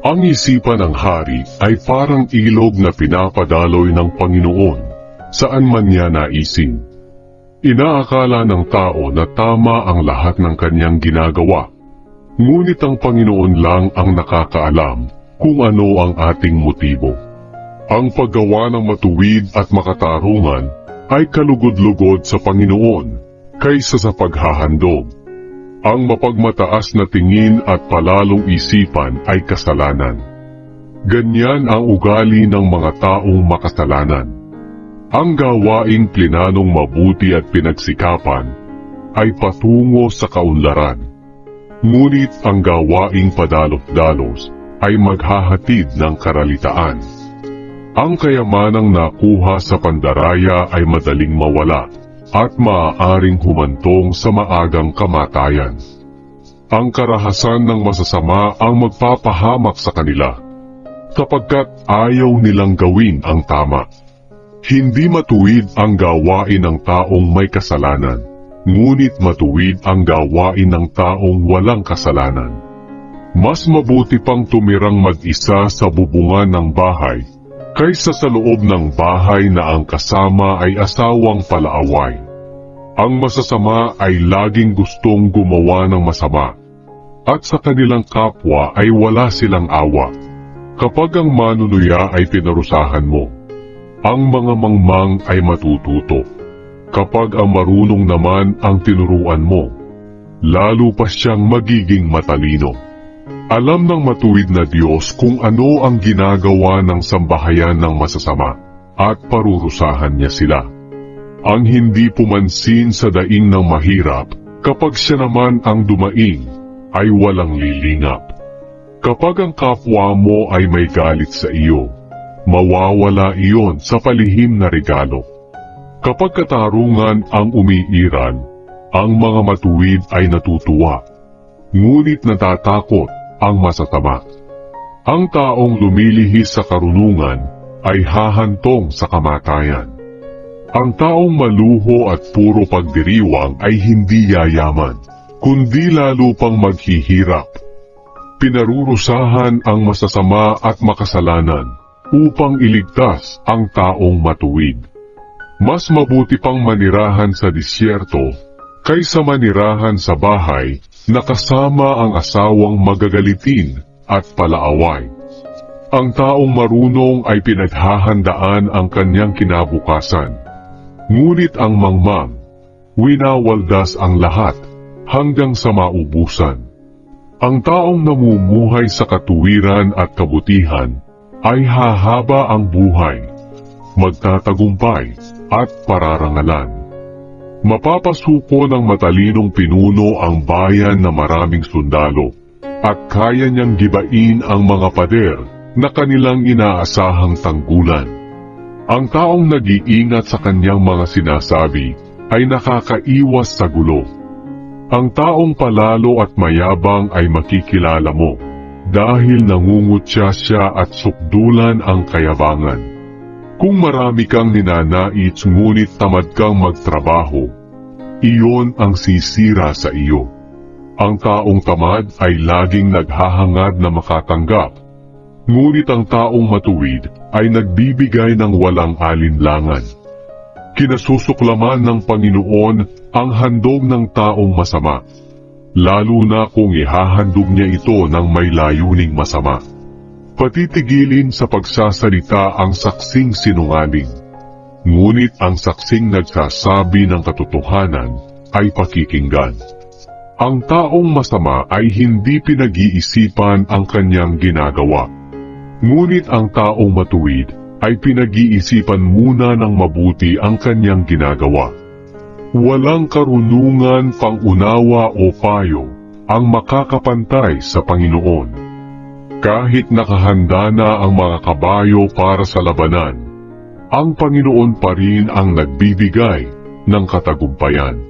Ang isipan ng hari ay parang ilog na pinapadaloy ng Panginoon saan man niya naisin. Inaakala ng tao na tama ang lahat ng kanyang ginagawa. Ngunit ang Panginoon lang ang nakakaalam kung ano ang ating motibo. Ang paggawa ng matuwid at makatarungan ay kalugod-lugod sa Panginoon kaysa sa paghahandog. Ang mapagmataas na tingin at palalong isipan ay kasalanan. Ganyan ang ugali ng mga taong makasalanan. Ang gawaing plinanong mabuti at pinagsikapan ay patungo sa kaunlaran. Ngunit ang gawaing padalos-dalos ay maghahatid ng karalitaan. Ang kayamanang nakuha sa pandaraya ay madaling mawala at maaaring humantong sa maagang kamatayan. Ang karahasan ng masasama ang magpapahamak sa kanila, kapagkat ayaw nilang gawin ang tama. Hindi matuwid ang gawain ng taong may kasalanan, ngunit matuwid ang gawain ng taong walang kasalanan. Mas mabuti pang tumirang mag-isa sa bubungan ng bahay kaysa sa loob ng bahay na ang kasama ay asawang palaaway. Ang masasama ay laging gustong gumawa ng masama, at sa kanilang kapwa ay wala silang awa. Kapag ang manunuya ay pinarusahan mo, ang mga mangmang ay matututo. Kapag ang marunong naman ang tinuruan mo, lalo pa siyang magiging matalino. Alam ng matuwid na Diyos kung ano ang ginagawa ng sambahayan ng masasama at parurusahan niya sila. Ang hindi pumansin sa daing ng mahirap kapag siya naman ang dumaing ay walang lilingap. Kapag ang kapwa mo ay may galit sa iyo, mawawala iyon sa palihim na regalo. Kapag katarungan ang umiiran, ang mga matuwid ay natutuwa, ngunit natatakot ang masasama. Ang taong lumilihis sa karunungan ay hahantong sa kamatayan. Ang taong maluho at puro pagdiriwang ay hindi yayaman, kundi lalo pang maghihirap. Pinarurusahan ang masasama at makasalanan upang iligtas ang taong matuwid. Mas mabuti pang manirahan sa disyerto kaysa manirahan sa bahay na kasama ang asawang magagalitin at palaaway. Ang taong marunong ay pinaghahandaan ang kanyang kinabukasan. Ngunit ang mangmang, winawaldas ang lahat hanggang sa maubusan. Ang taong namumuhay sa katuwiran at kabutihan ay hahaba ang buhay, magtatagumpay at pararangalan. Mapapasuko ng matalinong pinuno ang bayan na maraming sundalo at kaya niyang gibain ang mga pader na kanilang inaasahang tanggulan. Ang taong nag-iingat sa kanyang mga sinasabi ay nakakaiwas sa gulo. Ang taong palalo at mayabang ay makikilala mo dahil nangungutya siya at sukdulan ang kayabangan. Kung marami kang ninanais ngunit tamad kang magtrabaho, iyon ang sisira sa iyo. Ang taong tamad ay laging naghahangad na makatanggap, ngunit ang taong matuwid ay nagbibigay ng walang alinlangan. Kinasusuklaman ng Panginoon ang handog ng taong masama, lalo na kung ihahandog niya ito ng may layuning masama patitigilin sa pagsasalita ang saksing sinungaling. Ngunit ang saksing nagsasabi ng katotohanan ay pakikinggan. Ang taong masama ay hindi pinag-iisipan ang kanyang ginagawa. Ngunit ang taong matuwid ay pinag-iisipan muna ng mabuti ang kanyang ginagawa. Walang karunungan, pangunawa o payo ang makakapantay sa Panginoon. Kahit nakahanda na ang mga kabayo para sa labanan, ang Panginoon pa rin ang nagbibigay ng katagumpayan.